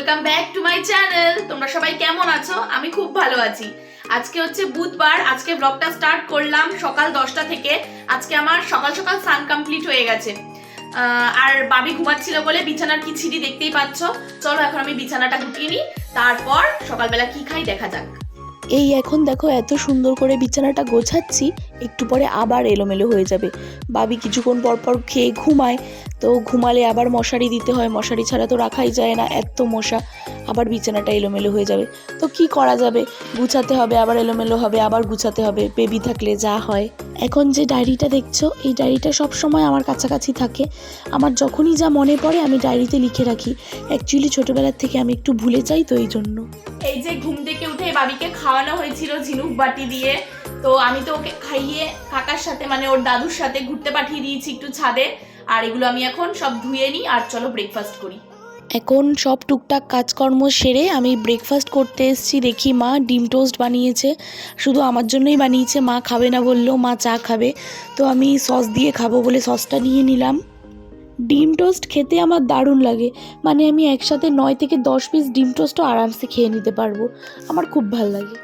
Welcome back to my channel তোমরা সবাই কেমন আছো? আমি খুব ভালো আছি। আজকে হচ্ছে বুধবার। আজকে ব্লগটা স্টার্ট করলাম সকাল দশটা থেকে। আজকে আমার সকাল সকাল সান কমপ্লিট হয়ে গেছে। আর বাবি ঘুমাচ্ছিল বলে বিছানার কি ছিঁড়ি দেখতেই পাচ্ছ। চলো এখন আমি বিছানাটা গুটিয়ে নিই। তারপর সকালবেলা কি খাই দেখা যাক। এই এখন দেখো এত সুন্দর করে বিছানাটা গোছাচ্ছি, একটু পরে আবার এলোমেলো হয়ে যাবে। বাবি কিছুক্ষণ পর পর খেয়ে ঘুমায়, তো ঘুমালে আবার মশারি দিতে হয়, মশারি ছাড়া তো রাখাই যায় না, এত মশা। আবার বিছানাটা এলোমেলো হয়ে যাবে। তো কি করা যাবে? গুছাতে হবে, আবার এলোমেলো হবে, আবার গুছাতে হবে বেবি থাকলে যা হয়। এখন যে ডায়েরিটা দেখছ, এই ডায়েরিটা সব সময় আমার কাছাকাছি থাকে। আমার যখনই যা মনে পড়ে আমি ডায়েরিতে লিখে রাখি। অ্যাকচুয়ালি ছোটোবেলার থেকে আমি একটু ভুলে যাই তো এই জন্য। এই যে ঘুম থেকে উঠে বাবিকে খাওয়ানো হয়েছিল ঝিনুক বাটি দিয়ে। তো আমি তো ওকে খাইয়ে কাকার সাথে মানে ওর দাদুর সাথে ঘুরতে পাঠিয়ে দিয়েছি একটু ছাদে। আর এগুলো আমি এখন সব ধুয়ে নিই আর চলো ব্রেকফাস্ট করি। এখন সব টুকটাক কাজকর্ম সেরে আমি ব্রেকফাস্ট করতে এসেছি। দেখি মা ডিম টোস্ট বানিয়েছে। শুধু আমার জন্যই বানিয়েছে। মা খাবে না বলল মা চা খাবে। তো আমি সস দিয়ে খাব বলে সসটা নিয়ে নিলাম। ডিম টোস্ট খেতে আমার দারুণ লাগে। মানে আমি একসাথে নয় থেকে দশ পিস ডিম টোস্টও আরামসে খেয়ে নিতে পারব। আমার খুব ভালো লাগে।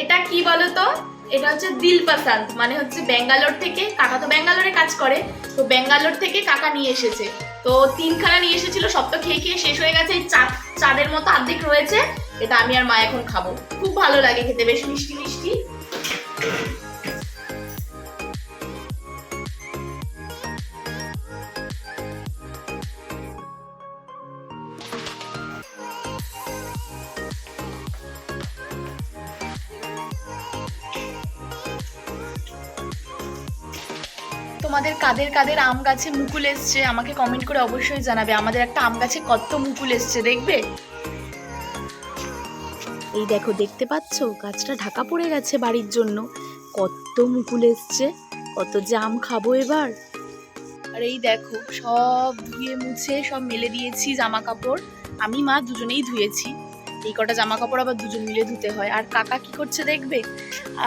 এটা কি বলো তো এটা হচ্ছে দিল পাসান্দ। মানে হচ্ছে ব্যাঙ্গালোর থেকে কাকা তো ব্যাঙ্গালোরে কাজ করে, তো ব্যাঙ্গালোর থেকে কাকা নিয়ে এসেছে। তো তিনখানা নিয়ে এসেছিল, সব তো খেয়ে খেয়ে শেষ হয়ে গেছে। এই চাঁদ চাঁদের মতো অর্ধেক রয়েছে। এটা আমি আর মা এখন খাব। খুব ভালো লাগে খেতে, বেশ মিষ্টি মিষ্টি। তোমাদের কাদের কাদের আম গাছে মুকুল এসছে, আমাকে কমেন্ট করে অবশ্যই জানাবে। আমাদের একটা আম গাছে কত মুকুল এসছে, দেখবে? এই দেখো, দেখতে পাচ্ছো? গাছটা ঢাকা পড়ে গেছে বাড়ির জন্য। কত মুকুল এসছে, কত জাম খাব এবার। আর এই দেখো, সব ধুয়ে মুছে সব মেলে দিয়েছি জামা কাপড়। আমি, মা, দুজনেই ধুয়েছি। এই কটা জামা কাপড় আবার দুজন মিলে ধুতে হয়। আর কাকা কি করছে দেখবে?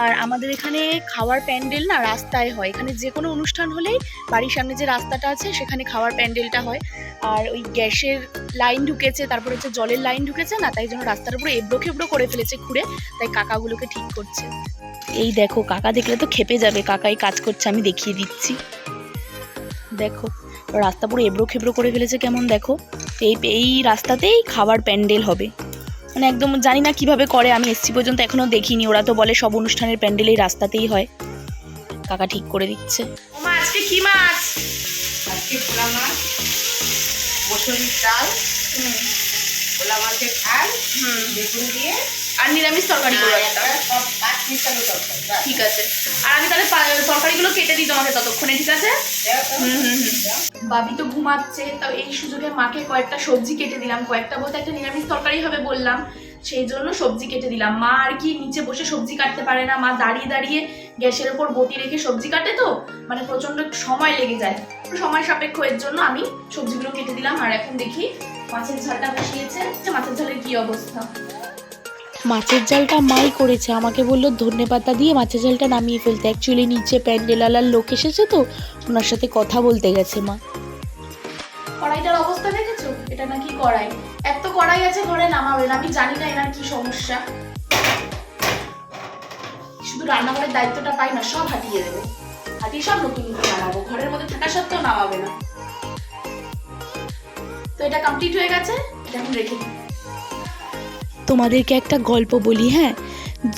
আর আমাদের এখানে খাওয়ার প্যান্ডেল না রাস্তায় হয়। এখানে যে কোনো অনুষ্ঠান হলেই বাড়ির সামনে যে রাস্তাটা আছে, সেখানে খাওয়ার প্যান্ডেলটা হয়। আর ওই গ্যাসের লাইন ঢুকেছে, তারপরে হচ্ছে জলের লাইন ঢুকেছে না, তাই জন্য রাস্তার উপরে এবড়ো খেবড়ো করে ফেলেছে খুঁড়ে, তাই কাকাগুলোকে ঠিক করছে। এই দেখো, কাকা দেখলে তো খেপে যাবে। কাকাই কাজ করছে, আমি দেখিয়ে দিচ্ছি। দেখো, রাস্তা পুরো এবড়ো খেবড়ো করে ফেলেছে কেমন দেখো? এই এই রাস্তাতেই খাবার প্যান্ডেল হবে। মানে একদম জানি না কীভাবে করে আমি এসছি পর্যন্ত এখনও দেখিনি। ওরা তো বলে সব অনুষ্ঠানের প্যান্ডেল এই রাস্তাতেই হয়। কাকা ঠিক করে দিচ্ছে। আজকে কি মাছ? আজকে পোলা মাছ মসুরির ডাল পোলা মাছের ঝাল বেগুন দিয়ে আর নিরামিষ তরকারি ব্যাস। ঠিক আছে। আর আমি তাহলে তরকারিগুলো কেটে দিই তোমাকে ততক্ষণে ঠিক আছে। বাবি তো ঘুমাচ্ছে তো এই সুযোগে মাকে কয়েকটা সবজি কেটে দিলাম। কয়েকটা বলতে একটা নিরামিষ তরকারি হবে বললাম। সেই জন্য সবজি কেটে দিলাম। মা আর কি নিচে বসে সবজি কাটতে পারে না। মা দাঁড়িয়ে দাঁড়িয়ে গ্যাসের ওপর বটি রেখে সবজি কাটে তো মানে প্রচণ্ড সময় লেগে যায়। তো সময় সাপেক্ষ এর জন্য আমি সবজিগুলো কেটে দিলাম। আর এখন দেখি মাছের ঝালটা বসিয়েছে। মাছের ঝালের কি অবস্থা? মাছের জালটা মাই করেছে। আমাকে বলল, ধনে পাতা দিয়ে মাছের জালটা নামিয়ে ফেলতে। অ্যাকচুয়ালি নিচে প্যান্ডেলালার লোক এসেছে তো, ওনার সাথে কথা বলতে গেছে মা। কড়াইটার অবস্থা দেখেছ? এটা নাকি কড়াই। এত কড়াই আছে ঘরে নামাবে আমি জানি না এনার কি সমস্যা। শুধু রান্নাঘরের দায়িত্বটা পাই না, সব হাতিয়ে দেবে। হাতিয়ে সব নতুন নতুন নামাবো ঘরের মধ্যে থাকা সত্ত্বেও নামাবে না। তো এটা কমপ্লিট হয়ে গেছে, এটা এখন রেখে দিই। তোমাদেরকে একটা গল্প বলি হ্যাঁ?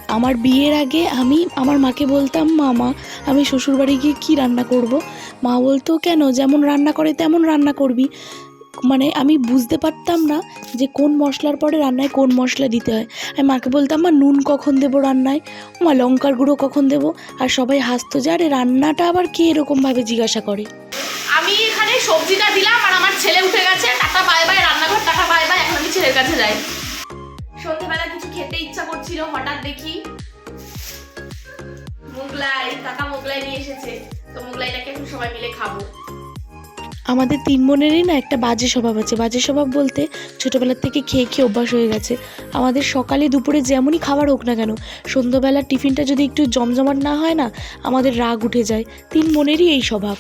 আমার বিয়ের আগে আমি, আমার মাকে বলতাম, মামা, আমি শ্বশুরবাড়ি গিয়ে কী রান্না করব? মা বলতো, কেন? যেমন রান্না করে, তেমন রান্না করবি। মানে আমি বুঝতে পারতাম না যে কোন মশলার পরে রান্নায় কোন মশলা দিতে হয়। আমি মাকে বলতাম, মা, নুন কখন দেবো রান্নায়? মা, লঙ্কার গুঁড়ো কখন দেবো? আর সবাই হাসতো যে, আরে, রান্নাটা আবার কে এরকমভাবে জিজ্ঞাসা করে? আমি এখানে সবজিটা দিলাম আর আমার ছেলে উঠে গেছে। টাটা, বাই বাই, রান্নাঘর, টাটা, বাই বাই। এখন আমি ছেলের কাছে যাই। করছিল হঠাৎ দেখি মোগলাই কাকা মোগলাই নিয়ে এসেছে। তো মোগলাইটাকে একটু সবাই মিলে খাব। আমাদের তিন বোনেরই না একটা বাজে স্বভাব আছে। বাজে স্বভাব বলতে ছোটোবেলার থেকে খেয়ে খেয়ে অভ্যাস হয়ে গেছে। আমাদের সকালে দুপুরে যেমনই খাবার হোক না কেন, সন্ধ্যাবেলার টিফিনটা যদি একটু জমজমাট না হয় না, আমাদের রাগ উঠে যায়। তিন বোনেরই এই স্বভাব।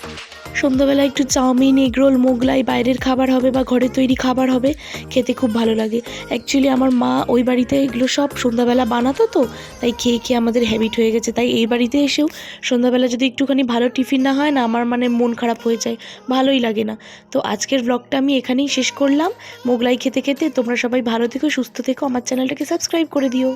সন্ধ্যাবেলা একটু চাউমিন, এগরোল, মোগলাই বাইরের খাবার হবে বা ঘরে তৈরি খাবার হবে, খেতে খুব ভালো লাগে। অ্যাকচুয়ালি আমার মা ওই বাড়িতে এগুলো সব সন্ধ্যাবেলা বানাতো তো, তাই খেয়ে খেয়ে আমাদের হ্যাবিট হয়ে গেছে। তাই এই বাড়িতে এসেও সন্ধ্যাবেলা যদি একটুখানি ভালো টিফিন না হয় না, আমার মানে মন খারাপ হয়ে যায়। ভালোই লাগে না। তো আজকের ব্লগটা আমি এখানেই শেষ করলাম। মোগলাই খেতে খেতে তোমরা সবাই ভালো থেকো, সুস্থ থেকো। আমার চ্যানেলটাকে সাবস্ক্রাইব করে দিও।